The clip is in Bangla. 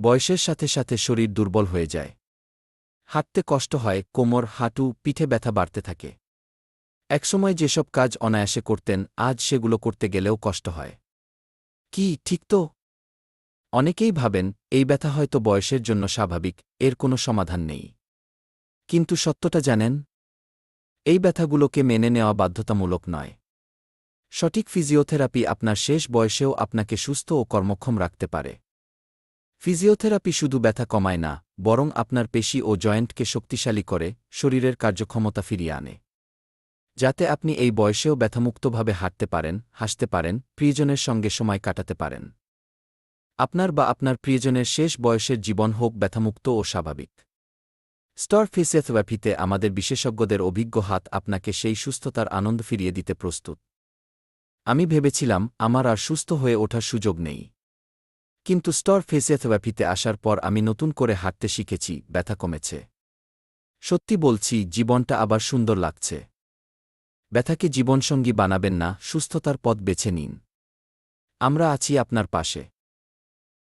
বয়সের সাথে সাথে শরীর দুর্বল হয়ে যায়। হাঁটতে কষ্ট হয়, কোমর, হাঁটু, পিঠে ব্যথা বাড়তে থাকে। একসময় যেসব কাজ অনায়াসে করতেন, আজ সেগুলো করতে গেলেও কষ্ট হয়। কি, ঠিক তো? অনেকেই ভাবেন, এই ব্যথা হয়তো বয়সের জন্য স্বাভাবিক, এর কোনো সমাধান নেই। কিন্তু সত্যটা জানেন? এই ব্যথাগুলোকে মেনে নেওয়া বাধ্যতামূলক নয়। সঠিক ফিজিওথেরাপি আপনার শেষ বয়সেও আপনাকে সুস্থ ও কর্মক্ষম রাখতে পারে। ফিজিওথেরাপি শুধু ব্যথা কমায় না, বরং আপনার পেশি ও জয়েন্টকে শক্তিশালী করে, শরীরের কার্যক্ষমতা ফিরিয়ে আনে। যাতে আপনি এই বয়সেও ব্যথামুক্তভাবে হাঁটতে পারেন, হাসতে পারেন, প্রিয়জনের সঙ্গে সময় কাটাতে পারেন। আপনার বা আপনার প্রিয়জনের শেষ বয়সের জীবন হোক ব্যথামুক্ত ও স্বাভাবিক। স্টার ফিজিওথেরাপিতে আমাদের বিশেষজ্ঞদের অভিজ্ঞ হাত আপনাকে সেই সুস্থতার আনন্দ ফিরিয়ে দিতে প্রস্তুত। আমি ভেবেছিলাম, আমার আর সুস্থ হয়ে ওঠার সুযোগ নেই। কিন্তু স্টর ফিজিওথেরাপিতে আসার পর আমি নতুন করে হাঁটতে শিখেছি, ব্যথা কমেছে। সত্যি বলছি, জীবনটা আবার সুন্দর লাগছে। ব্যথাকে জীবনসঙ্গী বানাবেন না, সুস্থতার পথ বেছে নিন। আমরা আছি আপনার পাশে।